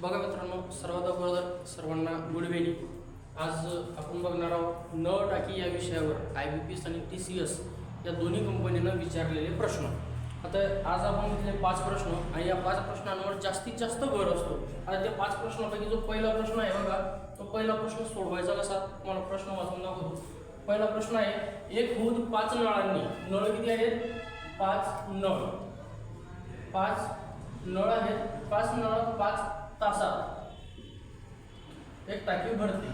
बघा मित्रांनो सर्वात अगोदर सर्वांना गुड इव्हिनिंग आज आपण बघणार आहोत नळ टाकी या विषयावर आय बी पी एस आणि टी सी एस या दोन्ही कंपनीनं विचारलेले प्रश्न. आता आज आपण घेतले पाच प्रश्न आणि या पाच प्रश्नांवर जास्तीत जास्त भर असतो. आता त्या पाच प्रश्नापैकी जो पहिला प्रश्न आहे बघा तो पहिला प्रश्न सोडवायचा कसा? तुम्हाला प्रश्न वाचून दाखवतो. पहिला प्रश्न आहे एक हूद पाच नळांनी नळ किती आहेत? पाच नळ. पाच नळ आहेत पाच नळ पाच तासात. एक टाकी भरते.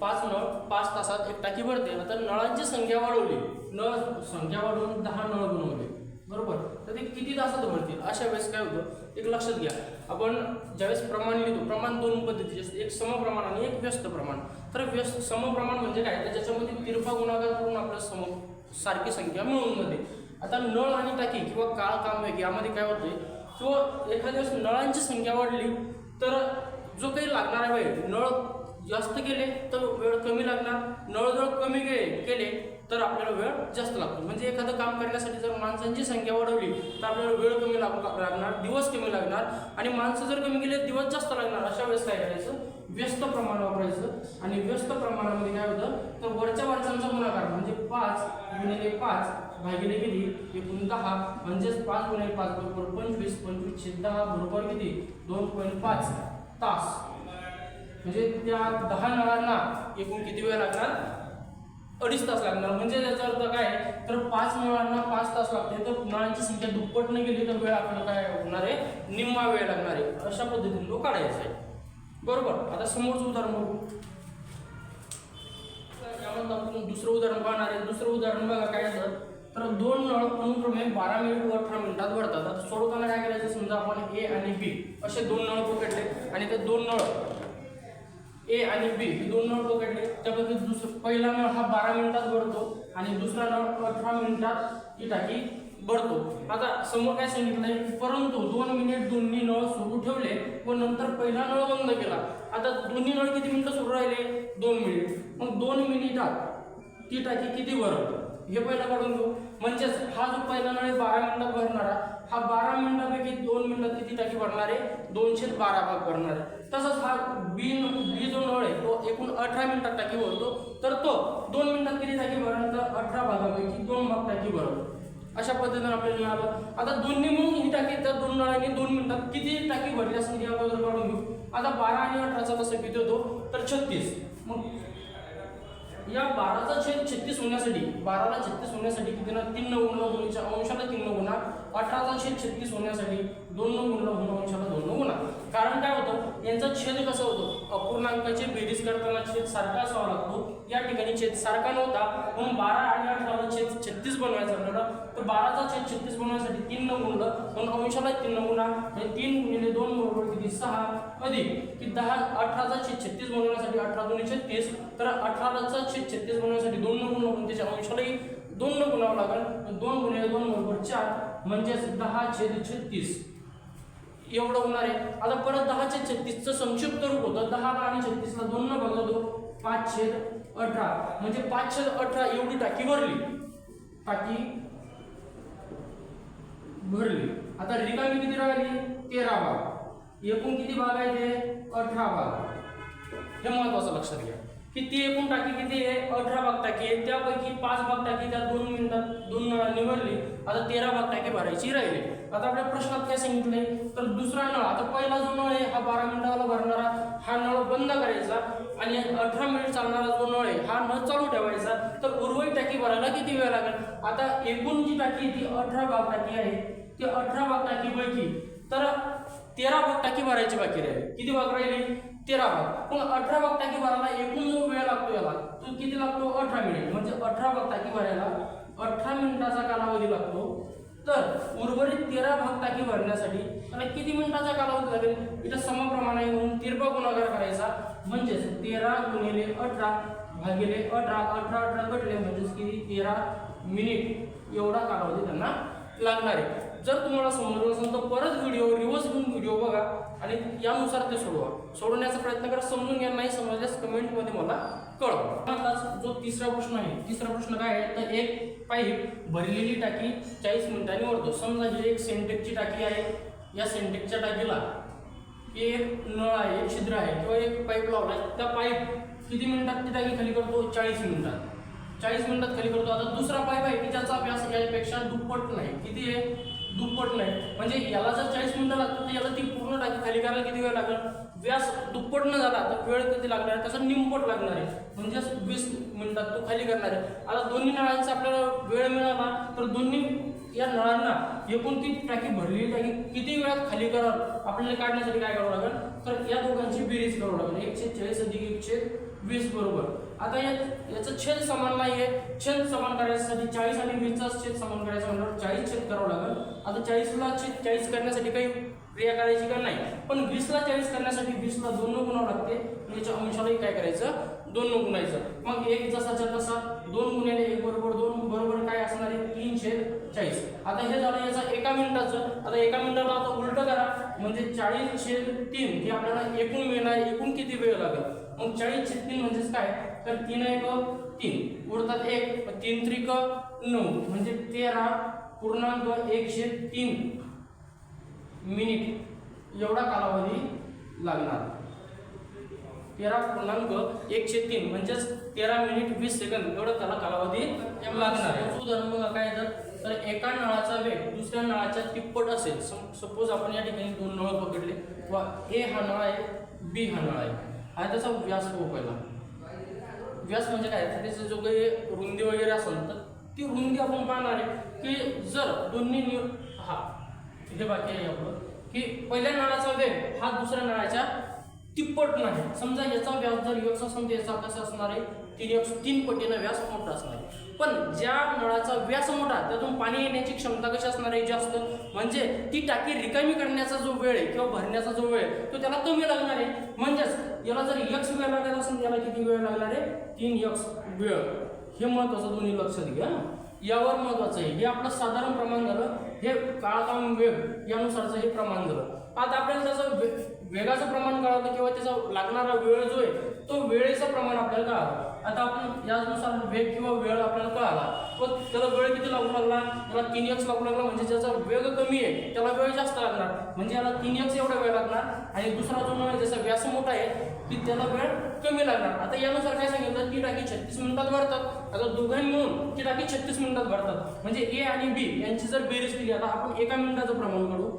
पाच नळ पाच तासात एक टाकी भरते. आता नळांची संख्या वाढवली. नळ संख्या वाढवून दहा नळ बनवले. बरोबर? तर ते किती तासात भरतील? अशा वेळेस काय होतं? एक लक्षात घ्या. आपण ज्यावेळेस प्रमाण लिहितो प्रमाण दोन पद्धतीचे असते. एक समप्रमाण आणि एक व्यस्त प्रमाण. तर व्यस्त समप्रमाण म्हणजे काय? तर ज्याच्यामध्ये तिरपा गुणाकार करून आपल्याला सम सारखी संख्या मिळून जाते. आता नळ आणि टाकी किंवा काळ काम यामध्ये काय होतंय? किंवा एखाद्या वेळेस नळांची संख्या वाढली तर जो काही लागणारा वेळ नळ जास्त केले तर वेळ कमी लागणार. नळ जर कमी गे केले तर आपल्याला वेळ जास्त लागतो. म्हणजे एखादं काम करण्यासाठी जर माणसांची संख्या वाढवली तर आपल्याला वेळ कमी लाग लागणार दिवस कमी लागणार. आणि माणसं जर कमी गेले दिवस जास्त लागणार अशा वेळेस काय करायचं? व्यस्त प्रमाण वापरायचं. आणि व्यस्त प्रमाणामध्ये काय होतं? तर वरच्या वर्षांचा गुणाकार म्हणजे पाच गुणिले पाच भागिले किती एकूण दहा म्हणजेच पाच गुणे पाच बरोबर पंचवीस पंचवीसशे दहा बरोबर किती? दोन पॉईंट पाच तास. म्हणजे त्या दहा नळांना एकूण किती वेळ लागणार? अडीच तास लागणार. म्हणजे त्याचा अर्थ काय? तर पाच नळांना पाच तास लागते. तर नळांची संख्या दुप्पट न गेली तर वेळ आपल्याला काय होणार आहे? निम्मा वेळ लागणार आहे. अशा पद्धतीने तो काढायचा आहे बरोबर? आता समोरचं उदाहरण बघू. त्यामध्ये आपण दुसरं उदाहरण पाहणार आहे. दुसरं उदाहरण बघा काय असतं तर दोन नळ अनुक्रमे बारा मिनिट व अठरा मिनिटात भरतात आता सोडवताना काय करायचं? समजा आपण ए आणि बी असे दोन नळ पकडले आणि ते दोन नळ ए आणि बी हे दोन नळ पकडले. त्यापैकी दुसरं पहिला नळ हा बारा मिनिटात भरतो आणि दुसरा नळ अठरा मिनिटात ही टाकी भरतो. आता समोर काय सांगितलंय? परंतु दोन मिनिट दोन्ही नळ सुरू ठेवले व नंतर पहिला नळ बंद केला. आता दोन्ही नळ किती मिनिटं सुरू राहिले? दोन मिनिट. मग दोन मिनिटात ती टाकी किती भरतो हे पहिला काढून घेऊ. म्हणजेच हा जो पहिला नळ आहे बारा मिनिटात भरणारा हा बारा मिनिटापैकी दोन मिनिटात किती टाकी भरणार आहे? दोनशे बारा भाग भरणार आहे. तसंच हा बी बी जो नळ आहे तो एकूण अठरा मिनिटात टाकी भरतो. तर तो दोन मिनिटात किती टाकी भरणार? तर अठरा भागापैकी दोन भाग टाकी भरतो. अशा पद्धतीने आपल्याला मिळालं. आता दोन्ही मिळून ही टाकी त्या दोन नळांनी दोन मिनिटात किती टाकी भरली असं या अगोदर काढून घेऊ. आता बारा आणि अठराचा कसं किती होतो? तर छत्तीस. मग या बाराचा छेद छत्तीस होण्यासाठी बाराला छत्तीस होण्यासाठी किती ना तीन नऊ गुणला दोन्हीच्या अंशाला तीन नऊ अठरा अठराचा छत्तीस होण्यासाठी दोन नऊ गुणला होणं अंशाला दोन न गुणा. कारण काय होतं? यांचा छेद कसं होतो? अपूर्णांकाचे बेरीज करताना छेद सारखा असावा लागतो. या ठिकाणी छेद सारखा नव्हता. म्हणून बारा आणि अठराला छेद छत्तीस बनवायचा आपल्याला. तर बाराचा छेद छत्तीस बनवण्यासाठी तीन न गुणलं म्हणून अंशाला तीन नऊ गुणा. म्हणजे तीन गुणिले दोन बरोबर किती? सहा. अधिक. की दहा अठराचा छेद छत्तीस बनवण्यासाठी अठरा दोन्ही छत्तीस तर अठराचा छेद छत्तीस बनवण्यासाठी दोन न गुण त्याच्या अंशालाही दोन न गुणावं लागेल. दोन गुणिले दोन बरोबर चार. म्हणजेच दहा छेद छत्तीस. एवढं होणार आहे. आता परत दहा छेद छत्तीसचं संक्षिप्त रूप होतं. दहा आणि छत्तीसला दोन न भागला पाच छेद अठरा. म्हणजे पाच छेद अठरा एवढी टाकी भरली. टाकी भरली. आता रिकामी किती राहिली? तेरा भाग एकूण किती भाग आहे ते अठरा भाग हे महत्वाचं लक्षात घ्या. की ती एकूण टाकी किती आहे? अठरा भाग टाकी आहे. त्यापैकी पाच भाग टाकी त्या दोन मिनिटात दोन निवडली. आता तेरा भाग टाकी भरायची राहिली. आता आपल्या प्रश्नात काय सांगितलंय? तर दुसरा नळ आता पहिला जो नळ आहे हा बारा मिनिटाला भरणारा हा नळ बंद करायचा आणि अठरा मिनिट चालणारा जो नळ आहे हा नळ चालू ठेवायचा. तर उर्वरित टाकी भरायला किती वेळ लागेल? आता एकूण जी टाकी आहे ती अठरा भाग टाकी आहे. ती अठरा भाग टाकीपैकी तर तेरा भाग टाकी भरायची बाकी राहिली. किती भाग राहिली? तेरा भाग. पण अठरा भाग टाकी भरायला एकूण जो वेळ लागतो याला तो किती लागतो? अठरा मिनिट. म्हणजे अठरा भाग टाकी भरायला अठरा मिनिटाचा कालावधी लागतो. तर उर्वरित तेरा भाग टाकी भरण्यासाठी त्याला किती मिनिटाचा कालावधी लागेल? इथं समप्रमाणे म्हणून तिरपा गुणाकार करायचा. म्हणजेच तेरा गुणिले अठरा भागिले अठरा. अठरा अठरा कटले म्हणजेच किती? तेरा मिनिट. एवढा कालावधी त्यांना लागणार आहे. जर तुम्हाला समजलं असेल तर परत व्हिडिओ रिवर्स घेऊन व्हिडिओ बघा आणि यानुसार ते सोडवा. सोडवण्याचा प्रयत्न करा. समजून घ्या नाही समजल्यास कमेंटमध्ये मला कळवा. जो तिसरा प्रश्न आहे. तिसरा प्रश्न काय आहे? तर एक पाईप भरलेली टाकी चाळीस मिनिटांनी वरतो समजा ही एक सेंटेक्सची टाकी आहे. या सेंटेक्सच्या टाकीला एक नळ आहे एक छिद्र आहे किंवा एक पाईप लावलाय त्या पाईप किती मिनिटात ती टाकी खाली करतो? चाळीस मिनिटात. चाळीस मिनिटात खाली करतो. आता दुसरा पाईप आहे की ज्याचा व्यास यापेक्षा दुप्पट नाही. किती आहे? दुप्पट नाही म्हणजे याला जर चाळीस मिनटं लागतात तर याला ती पूर्ण टाकी खाली करायला किती वेळ लागेल? व्यास दुप्पट न झाला तर वेळ किती लागणार आहे? त्याचा निमपट लागणार आहे. म्हणजेच वीस मिनिटात तो खाली करणार आहे. आता दोन्ही नळांचा आपल्याला वेळ मिळाला तर दोन्ही या नळांना एकूण ती टाकी भरलेली टाकी किती वेळात खाली करावं? आपल्याला काढण्यासाठी काय करावं लागेल? तर या दोघांची बेरीज करावं लागेल. एकशे चाळीस अधिक एकशे वीस बरोबर. आता या याचं छेद समान नाही आहे छेद समान करायसाठी चाळीस आणि वीसचा छेद समान करायचा म्हणल्यावर चाळीस छेद करावं लागेल. आता चाळीसला छेद चाळीस करण्यासाठी काही क्रिया करायची का नाही? पण वीसला चाळीस करण्यासाठी वीसला दोन न गुणावं लागते. आणि याच्या अंशालाही काय करायचं? दोन न गुणायचं. मग एक जसाच्या तसा दोन गुन्ह्याने एक बरोबर दोन बरोबर काय असणार? आहे तीन छेद चाळीस. आता हे झालं याचं एका मिनिटाचं. आता एका मिनिटाला आता उलट करा. म्हणजे चाळीस छेद तीन हे आपल्याला एकूण मिळणार. एकूण किती वेळ लागेल? मग चाळीस छेद तीन म्हणजेच काय? तर तीन एक तीन. उरतात एक तीन त्रिक नऊ. म्हणजे तेरा पूर्णांक एकशे तीन मिनिट. एवढा कालावधी लागणार. तेरा पूर्णांक एकशे तीन. म्हणजेच तेरा मिनिट वीस सेकंद. एवढं त्याला कालावधी लागणार आहे. उदाहरण बघा काय तर तर एका नळाचा वेग दुसऱ्या नळाच्या तिप्पट असेल. सपोज आपण या ठिकाणी दोन नळ पकडले. वा ए हा नळ आहे बी हा नळ आहे. हा त्याचा व्यास बघू पहिला. व्यास म्हणजे काय? तर त्याचं जो काही रुंदी वगैरे असेल तर ती रुंदी आपण पाहणार आहे की जर दोन्ही नि- हा हे बाकी आहे आपलं की पहिल्या नळाचा वेग हा दुसऱ्या नळाच्या तिप्पट नाही. समजा याचा व्यास जर यक्स असेल तर याचा कसा असणार आहे? तीन एक तीन पटीनं व्यास मोठा असणार आहे. पण ज्या नळाचा व्यास मोठा त्यातून पाणी येण्याची क्षमता कशी असणार आहे? जास्त म्हणजे ती टाकी रिकामी करण्याचा जो वेळ आहे किंवा भरण्याचा जो वेळ आहे तो त्याला कमी लागणार आहे. म्हणजेच याला जर यक्स वेळ लागला असेल त्याला किती वेळ लागणार आहे? तीन यक्स वेळ. हे महत्वाचं दोन्ही लक्षात घ्या. यावर महत्वाचं आहे. हे आपलं साधारण प्रमाण झालं. हे काळकाम वेग यानुसारचं हे प्रमाण झालं. आता आपल्याला त्याचं वे- वेगाचं प्रमाण कळालं किंवा त्याचा लागणारा वेळ जो आहे तो वेळेचं प्रमाण आपल्याला कळालं. आता आपण यानुसार वेग किंवा वेळ आपल्याला कळाला. व त्याला वेळ किती लागू लागला? त्याला तीन एक्स लागू लागला म्हणजे ज्याचा वेग कमी आहे त्याला वेळ जास्त लागणार. म्हणजे याला तीन एक्स एवढा वेळ लागणार. आणि दुसरा जो नळ आहे ज्याचा व्यास मोठा आहे की त्याला वेळ कमी लागणार. आता यानुसार काय सांगितलं? ती टाकी छत्तीस मिनिटात भरतात. आता दोघांनी मिळून ती टाकी छत्तीस मिनिटात भरतात. म्हणजे ए आणि बी यांची जर बेरीज केली आता आपण एका मिनिटाचं प्रमाण काढू.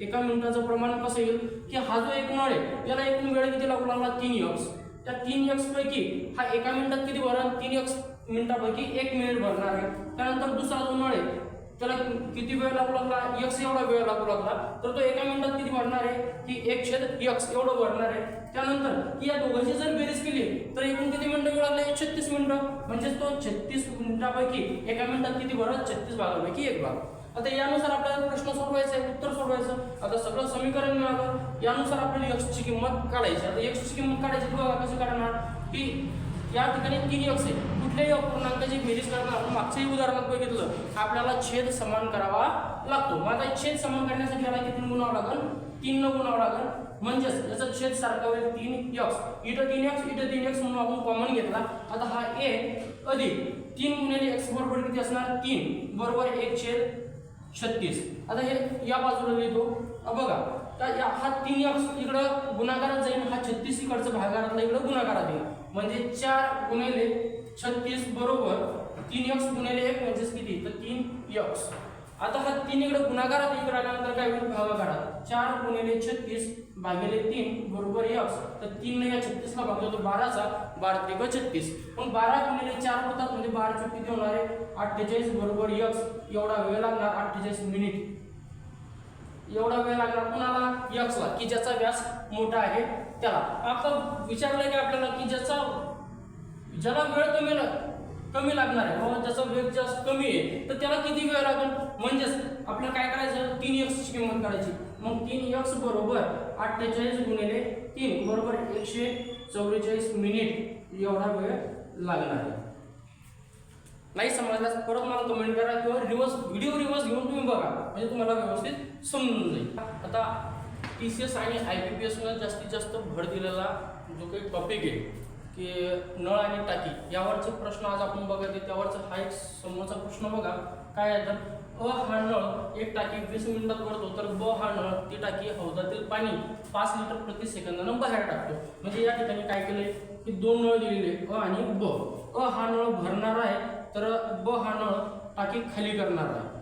एका मिनिटाचं प्रमाण कसं येईल? की हा जो एक नळ आहे याला एकूण वेळ किती लागू लागला? तीन यक्स त्या तीन यक्स पैकी हा एका मिनिटात किती भरण तीन यक्स मिनिटापैकी एक मिनिट भरणार आहे. त्यानंतर दुसरा जो नळ आहे त्याला किती वेळ लागू लागला? यक्स एवढा वेळ लागू लागला. तर तो एका मिनिटात किती भरणार आहे? की एक छेद यक्स एवढं भरणार आहे. त्यानंतर की या दोघांची जर बेरीज केली तर एकूण किती मिनिटं वेळ लागले? छत्तीस मिनिटं. म्हणजेच तो छत्तीस मिनिटापैकी एका मिनिटात किती भरत छत्तीस भागापैकी एक भाग. आता यानुसार आपल्याला प्रश्न सोडवायचा आहे उत्तर सोडवायचं. आता सगळं समीकरण मिळालं. यानुसार आपल्याला यक्सची किंमत काढायची. आता यक्सची किंमत काढायची बघा कसं काढणार. की या ठिकाणी तीन एक्स आहे. कुठल्याही अपूर्णांकाची बेरीज करताना आपण मागच्याही उदाहरणात बघितलं. आपल्याला छेद समान करावा लागतो. मग आता छेद समान करण्यासाठी याला किती गुणावं लागेल? तीन न गुणावं लागेल. म्हणजेच याचा छेद सारखा होईल तीन यक्स इथं तीन एक्स इथं तीन एक्स म्हणून आपण कॉमन घेतला. आता हा ए अधिक. तीन गुणिले एक्स बरोबर किती असणार? तीन. बरोबर एक छेद छत्तीस. आता हे या बाजूला लिहितो. बघा. तर या हा तीन एक्स इकडं गुणाकारात जाईल हा छत्तीस इकडचं भागारातला इकडं गुणाकारात येईल. म्हणजे चार गुणिले छत्तीस बरोबर तीन एक्स गुणिले एक म्हणजेच किती? तर तीन एक्स आता हा तीन इकडे गुणाकारात इकडे आल्यानंतर काय होईल? भागाकारात. चार गुणिले छत्तीस भागिले तीन बरोबर एक्स तर तीन या छत्तीसला भागतो तो बाराचा बारा त्रिक छत्तीस. मग बारा गुणिले चार होतात म्हणजे बारा चुकी किती होणार आहे अठ्ठेचाळीस बरोबर यक्स एवढा वेळ लागणार अठ्ठेचाळीस मिनिट. एवढा वेळ लागणार कुणाला? यक्सला की ज्याचा व्यास मोठा आहे त्याला. आता विचारलं की आपल्याला की ज्याचा ज्याला वेळ कमी लाग कमी लागणार आहे बाबा ज्याचा वेग जास्त कमी आहे तर त्याला किती वेळ लागेल? म्हणजेच आपल्याला काय करायचं? तीन यक्सची किंमत काढायची. मग तीन यक्स बरोबर अठ्ठेचाळीस गुणिले तीन बरोबर एकशे चौवेचाळीस मिनिट एवढा वेळ लागणार आहे. नाही समजल्यास परत मला कमेंट करा किंवा रिवर्स व्हिडिओ रिवर्स घेऊन तुम्ही बघा. म्हणजे तुम्हाला व्यवस्थित समजून जाईल. आता टी सी एस आणि आय पी पी एसनं जास्तीत जास्त भर दिलेला जो काही टॉपिक आहे की नळ आणि टाकी यावरचे प्रश्न आज आपण बघत आहे त्यावरचा हा एक समोरचा प्रश्न बघा. काय आहे तर अ हा नळ एक टाकी वीस मिनिटात भरतो तर ब हा नळ ती टाकी हौदातील पाणी पाच लिटर प्रति सेकंदानं बाहेर टाकतो. म्हणजे या ठिकाणी काय केलंय? की दोन नळ दिलेले अ आणि ब. अ हा नळ भरणार आहे तर ब हा नळ टाकी खाली करणार आहे.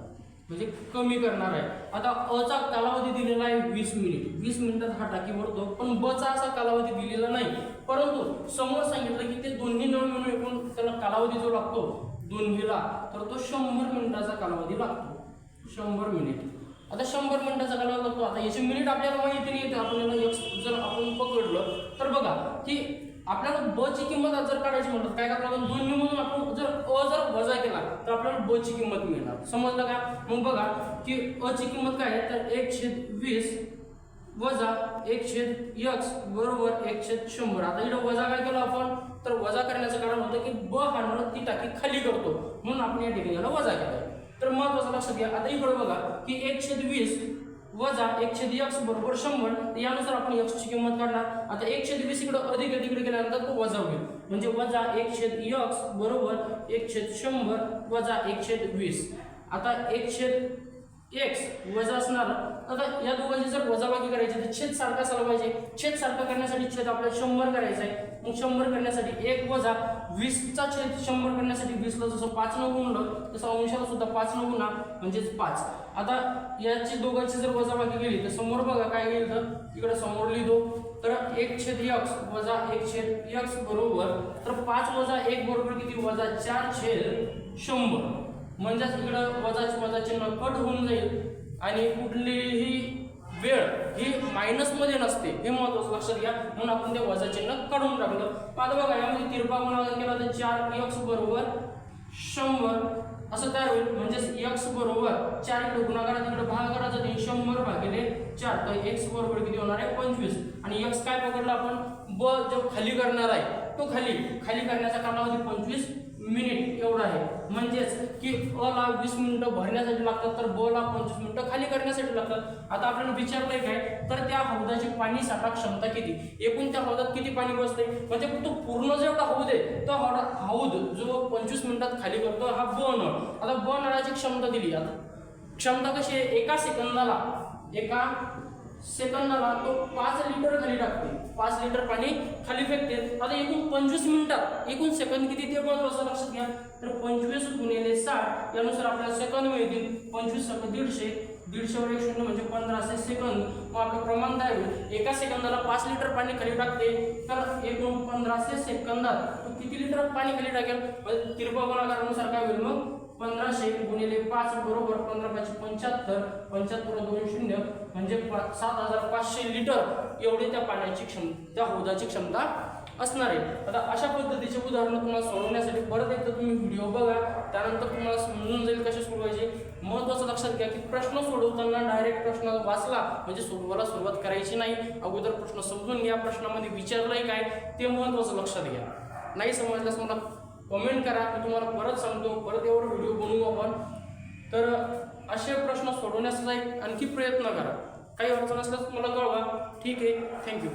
म्हणजे कमी करणार आहे. आता अचा कालावधी दिलेला आहे वीस मिनिट. वीस मिनिटात हा टाकी भरतो पण बचा असा कालावधी दिलेला नाही. परंतु समोर सांगितलं की ते दोन्ही नळ मिळून एकूण त्याला कालावधी जो लागतो दोन्हीला तर तो शंभर मिनिटाचा कालावधी लागतो. शंभर मिनिट. आता शंभर मिनिटाचा कालावधी लागतो. आता याचे मिनिट आपल्याला माहिती नाही येते. आपण याला एक जर आपण पकडलं तर बघा की आपल्याला ब ची किंमत जर काढायची म्हणतात काय करावं लागेल? दोन्ही म्हणून आपण जर अ जर वजा केला तर आपल्याला ब ची किंमत मिळणार. समजलं का? मग बघा की अ ची किंमत काय आहे? तर एकशे वीस वजा एक छेद यक्स बरोबर एक छेद शंभर. आता इथं वजा काय केलं आपण? तर वजा करण्याचं कारण होतं की ब हा नळ ती टाकी खाली करतो. म्हणून आपण या ठिकाणी याला वजा केला. तर महत्वाचं लक्षात घ्या. आता इकडे बघा की एक छेद वीस वजा एक छेद यक्स बरोबर शंभर. यानुसार आपण यक्स ची किंमत काढणार. आता एक छेद वीस इकडे अधिक तिकडे गेल्यानंतर तो वजा होईल. म्हणजे वजा एक छेद यक्स बरोबर एक छेद शंभर वजा एक छेद वीस. आता एक छेद एक्स वजा असणार आता या दोघांची जर वजाबाकी करायची तर छेद सारखा झाला पाहिजे. छेद सारखा करण्यासाठी छेद आपल्याला शंभर करायचा आहे. मग शंभर करण्यासाठी एक वजा वीसचा छेद शंभर करण्यासाठी वीसला जसं पाच न गुणलं तसं अंशाला सुद्धा पाच न गुणा म्हणजेच पाच. आता याची दोघांची जर वजाबाकी केली तर समोर बघा काय गेलं तर इकडे समोर लिहितो. तर एक छेद यक्स वजा एक छेद यक्स बरोबर तर पाच वजा एक बरोबर किती? वजा चार छेद शंभर. म्हणजेच इकडं वजाचे वजा चिन्ह कट होऊन जाईल. आणि कुठलीही वेळ ही मायनसमध्ये नसते. हे महत्वाचं लक्षात घ्या. म्हणून आपण ते वजा चिन्ह काढून टाकलं. आता बघा यामध्ये तिरपा गुणाकार केला तर चार यक्स बरोबर शंभर. असं तयार होईल. म्हणजेच एक्स बरोबर चार इकडे तिकडे भाग करायचा ते शंभर भागिले चार. तर एक्स बरोबर किती होणार आहे? पंचवीस. आणि यक्स काय पकडला आपण? ब जो खाली करणार आहे तो खाली. खाली करण्याचा कालावधी पंचवीस मिनिट एवढं आहे. म्हणजेच की अ ला वीस मिनिटं भरण्यासाठी लागतात तर ब ला पंचवीस मिनिटं खाली करण्यासाठी लागतात. आता आपल्याला विचारलंय काय? तर त्या हौदाची पाणी साठा क्षमता किती? एकूण त्या हौदात किती पाणी बसते म्हणजे तो पूर्ण जेवढा हौद आहे तो हौदा हौद जो पंचवीस मिनिटात खाली करतो हा ब नळ. आता ब नळाची क्षमता दिली आता. क्षमता कशी आहे? एका सेकंदाला एका सेकंदाला तो पाच लिटर खाली टाकते पाच लिटर पाणी खाली फेकते. आता एकूण पंचवीस मिनिटात एकूण सेकंद किती ते महत्वाचं लक्षात घ्या. तर पंचवीस गुणिले साठ यानुसार आपल्याला सेकंद मिळतील. पंचवीस सेकंद दीडशे दीडशेवर एक शून्य म्हणजे पंधराशे सेकंद. मग आपलं प्रमाण काय होईल? एका सेकंदाला पाच लिटर पाणी खाली टाकते. तर एकूण पंधराशे सेकंदात तो किती लिटर पाणी खाली टाकेल? म्हणजे तिरपा गुणाकारानुसार काय होईल मग? पंधराशे गुणिले पाच बरोबर पंधरा पाचशे पंच्याहत्तर पंच्याहत्तर दोन शून्य म्हणजे सात हजार पाचशे लिटर एवढी त्या पाण्याची क्षमता त्या हौदाची क्षमता असणार आहे. आता अशा पद्धतीचे उदाहरणं तुम्हाला सोडवण्यासाठी परत एकदा तुम्ही व्हिडिओ बघा. त्यानंतर तुम्हाला समजून जाईल कसे सोडवायचे. महत्त्वाचं लक्षात घ्या की प्रश्न सोडवताना डायरेक्ट प्रश्न वाचला म्हणजे सोडवायला सुरुवात करायची नाही. अगोदर प्रश्न समजून घ्या. प्रश्नामध्ये विचारलंय काय ते महत्त्वाचं लक्षात घ्या. नाही समजल्यास मला कमेंट करा मी तुम्हाला परत सांगतो परत एवढं व्हिडिओ बनवू आपण. तर असे प्रश्न सोडवण्याचा एक आणखी प्रयत्न करा. काही अडचण असल्यास मला कळवा. ठीक आहे. थँक्यू